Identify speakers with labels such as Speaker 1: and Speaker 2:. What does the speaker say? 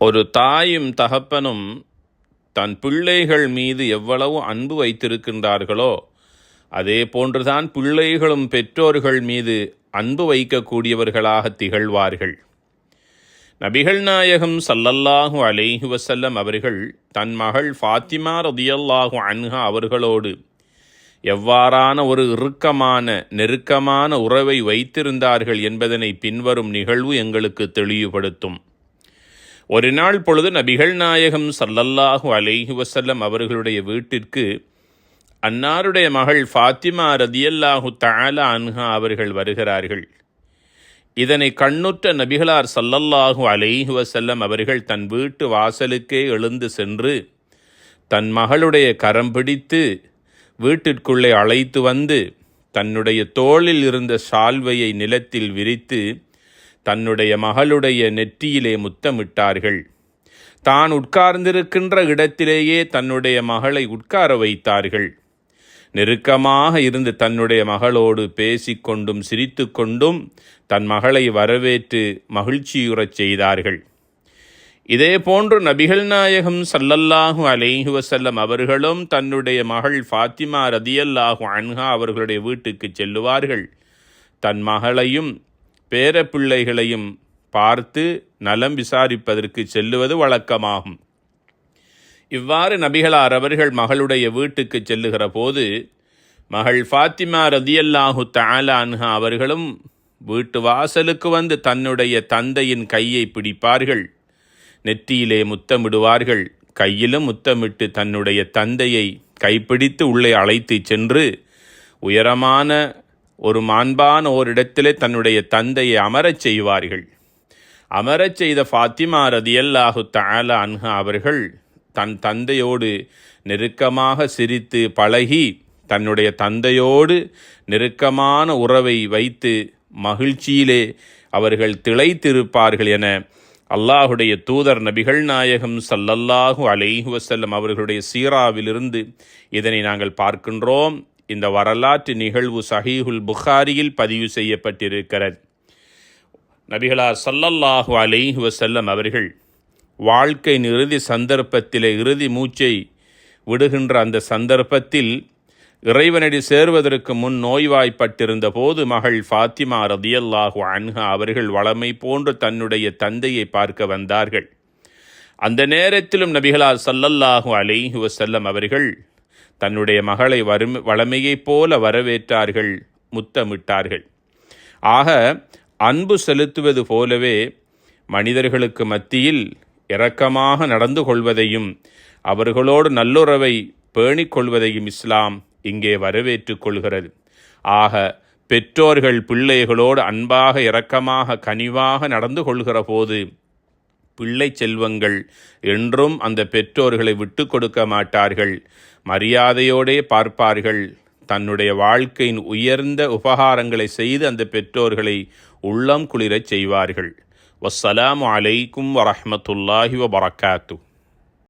Speaker 1: ஒரு தாயும் தகப்பனும் தன் பிள்ளைகள் மீது எவ்வளவு அன்பு வைத்திருக்கின்றார்களோ அதே போன்றுதான் பிள்ளைகளும் பெற்றோர்கள் மீது அன்பு வைக்கக்கூடியவர்களாக திகழ்வார்கள். நபிகள் நாயகம் சல்லல்லாஹு அலேஹு வசல்லம் அவர்கள் தன் மகள் ஃபாத்திமா ரதியல்லாஹு அன்ஹா அவர்களோடு எவ்வாறான ஒரு இறுக்கமான நெருக்கமான உறவை வைத்திருந்தார்கள் என்பதனை பின்வரும் நிகழ்வு எங்களுக்கு தெளிவுபடுத்தும். ஒரு நாள் பொழுது நபிகள் நாயகம் சல்லல்லாஹு அலைஹி வசல்லம் அவர்களுடைய வீட்டிற்கு அன்னாருடைய மகள் ஃபாத்திமா ரதியல்லாஹு தாலா அன்ஹா அவர்கள் வருகிறார்கள். இதனை கண்ணுற்ற நபிகளார் சல்லல்லாஹு அலைஹி வசல்லம் அவர்கள் தன் வீட்டு வாசலுக்கே எழுந்து சென்று தன் மகளுடைய கரம் பிடித்து வீட்டிற்குள்ளே அழைத்து வந்து தன்னுடைய தோளில் இருந்த சால்வையை நிலத்தில் விரித்து தன்னுடைய மகளுடைய நெற்றியிலே முத்தமிட்டார்கள். தான் உட்கார்ந்திருக்கின்ற இடத்திலேயே தன்னுடைய மகளை உட்கார வைத்தார்கள். நெருக்கமாக இருந்து தன்னுடைய மகளோடு பேசிக்கொண்டும் சிரித்து கொண்டும் தன் மகளை வரவேற்று மகிழ்ச்சியுறச் செய்தார்கள். இதே போன்று நபிகள் நாயகம் சல்லல்லாஹு அலேஹு வசல்லம் அவர்களும் தன்னுடைய மகள் ஃபாத்திமா ரதியல்லாஹு அன்ஹா அவர்களுடைய வீட்டுக்கு செல்லுவார்கள். தன் மகளையும் பேரப்பிள்ளைகளையும் பார்த்து நலம் விசாரிப்பதற்கு செல்லுவது வழக்கமாகும். இவ்வாறு நபிகளார் அவர்கள் மகளுடைய வீட்டுக்கு செல்லுகிற போது மகள் ஃபாத்திமா ரதியல்லாஹு தாலான்ஹா அவர்களும் வீட்டு வாசலுக்கு வந்து தன்னுடைய தந்தையின் கையை பிடிப்பார்கள். நெற்றியிலே முத்தமிடுவார்கள். கையிலும் முத்தமிட்டு தன்னுடைய தந்தையை கைப்பிடித்து உள்ளே அழைத்து சென்று உயரமான ஒரு மாண்பான ஓரிடத்திலே தன்னுடைய தந்தையை அமரச் செய்வார்கள். அமரச் செய்த ஃபாத்திமா ரதியல்லாஹு தஆலா அன்ஹா அவர்கள் தன் தந்தையோடு நெருக்கமாக சிரித்து பழகி தன்னுடைய தந்தையோடு நெருக்கமான உறவை வைத்து மகிழ்ச்சியிலே அவர்கள் திளைத்திருப்பார்கள் என அல்லாஹுடைய தூதர் நபிகள் நாயகம் சல்லல்லாஹு அலைஹி வசல்லம் அவர்களுடைய சீராவிலிருந்து இதனை நாங்கள் பார்க்கின்றோம். இந்த வரலாற்று நிகழ்வு சஹீஹுல் புகாரியில் பதிவு செய்யப்பட்டிருக்கிறது. நபிகளார் சல்லல்லாஹு அலைஹி வசல்லம் அவர்கள் வாழ்க்கையின் இறுதி சந்தர்ப்பத்திலே இறுதி மூச்சை விடுகின்ற அந்த சந்தர்ப்பத்தில் இறைவனடி சேர்வதற்கு முன் நோய்வாய்ப்பட்டிருந்த போது மகள் ஃபாத்திமா ரதியல்லாஹு அன்ஹா அவர்கள் வளமை போன்று தன்னுடைய தந்தையை பார்க்க வந்தார்கள். அந்த நேரத்திலும் நபிகளார் சல்லல்லாஹு அலைஹி வசல்லம் அவர்கள் தன்னுடைய மகளை வறுமை வளமையைப் போல வரவேற்றார்கள் முத்தமிட்டார்கள். ஆக அன்பு செலுத்துவது போலவே மனிதர்களுக்கு மத்தியில் இரக்கமாக நடந்து கொள்வதையும் அவர்களோடு நல்லுறவை பேணிக் கொள்வதையும் இஸ்லாம் இங்கே வரவேற்றுக் கொள்கிறது. ஆக பெற்றோர்கள் பிள்ளைகளோடு அன்பாக இரக்கமாக கனிவாக நடந்து கொள்கிற போது பிள்ளை செல்வங்கள் என்றும் அந்த பெற்றோர்களை விட்டு கொடுக்க மாட்டார்கள். மரியாதையோடே பார்ப்பார்கள். தன்னுடைய வாழ்க்கையின் உயர்ந்த உபகாரங்களை செய்து அந்த பெற்றோர்களை உள்ளம் குளிரச் செய்வார்கள். வசலாம் அலைக்கும் வரஹமத்துல்லாஹி வபரகாத்து.